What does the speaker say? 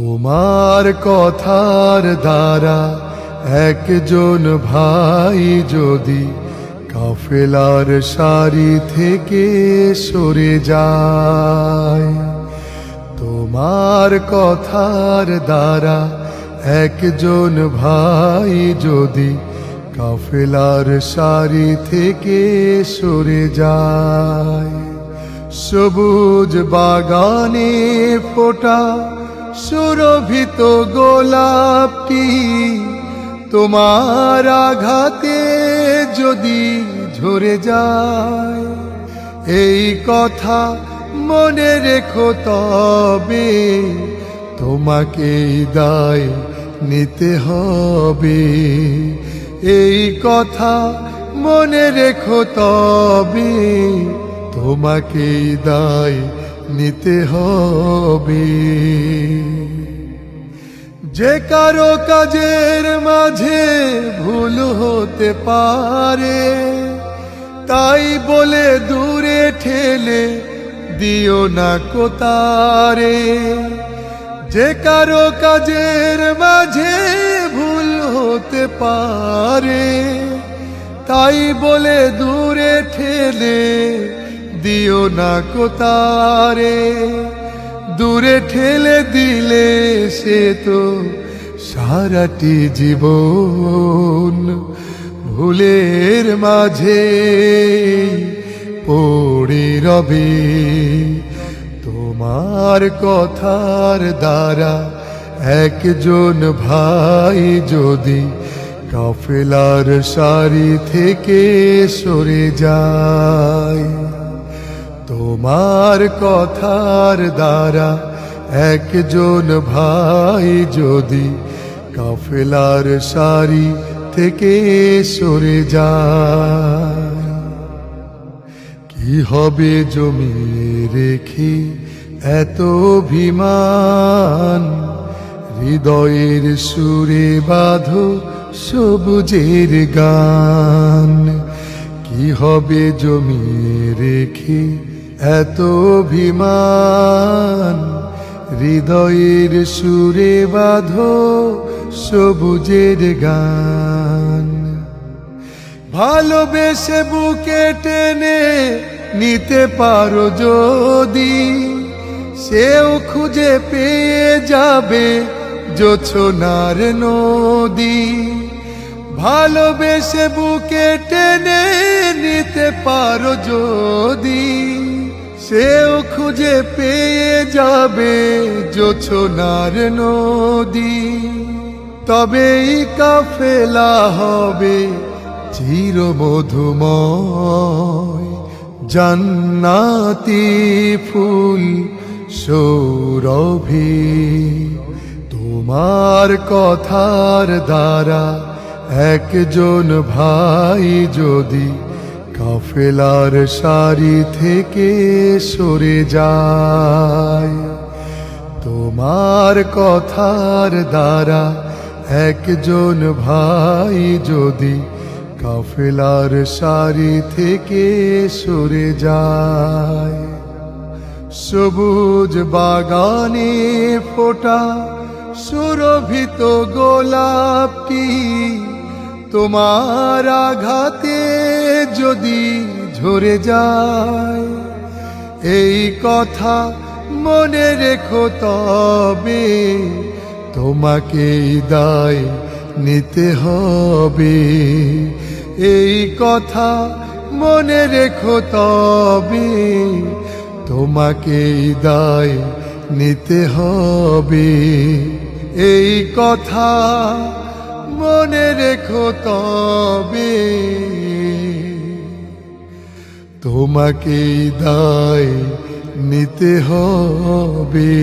তোমার কথার দ্বারা একজন ভাই যদি কাফেলার সারি থেকে সরে যায়, তোমার কথার দ্বারা একজন ভাই যদি কাফেলার সারি থেকে সরে যায়, সবুজ বাগানে ফোটা সুরভিত গোলাপটি তোমার আঘাতে যদি ঝরে যায়। এই কথা মনে রেখো তবে তোমাকে দায় নিতে হবে। এই কথা মনে রেখো তবে তোমাকে দায় নিতে হবে। যে কারও কাজের মাঝে ভুল হতে পারে, তাই বলে দূরে ঠেলে দিও না কোতারে। যে কারও কাজের মাঝে ভুল হতে পারে, তাই বলে দূরে ঠেলে দিও না কোতারে। দূরে ঠেলে দিলে সে তো সারাটি জীবন ভুলের মাঝে পড়ে রবে। তোমার কথার দ্বারা একজন ভাই যদি কাফেলার সারি থেকে সরে যায় তোমার কথার দ্বারা একজন ভাই যদি কাফেলার সারি থেকে সরে যায়, কি হবে জমি রেখে এত অভিমান? হৃদয়ের সুরে বাঁধো সবুজের গান। কি হবে জমি রেখে এত অভিমান, হৃদয়ের সুরে বাঁধো সবুজের গান। ভালোবেসে বুকে টেনে নিতে পারো যদি, সেও খুঁজে পেয়ে যাবে জোছনার নদী। ভালোবেসে বুকে টেনে নিতে পারো যদি সেও খুঁজে পেয়ে যাবে জোছনার নদী। তবেই কাফেলা হবে চির মধুময় জান্নাতি ফুল সৌরভে তোমার কথার দ্বারা একজন ভাই যদি কাফেলার সারি থেকে সরে যায়। তোমার কথার দ্বারা একজন ভাই যদি কাফেলার সারি থেকে সরে যায়, সবুজ বাগানে ফোটা সুরভিত গোলাপ গোলাপটি তোমার আঘাতে যদি ঝরে যায়, এই কথা মনে রেখো তবে তোমাকে দায় নিতে হবে। এই কথা মনে রেখো তবে তোমাকে দায় নিতে হবে। এই কথা মনে রেখো তবে তোমাকে দায় নিতে হবে।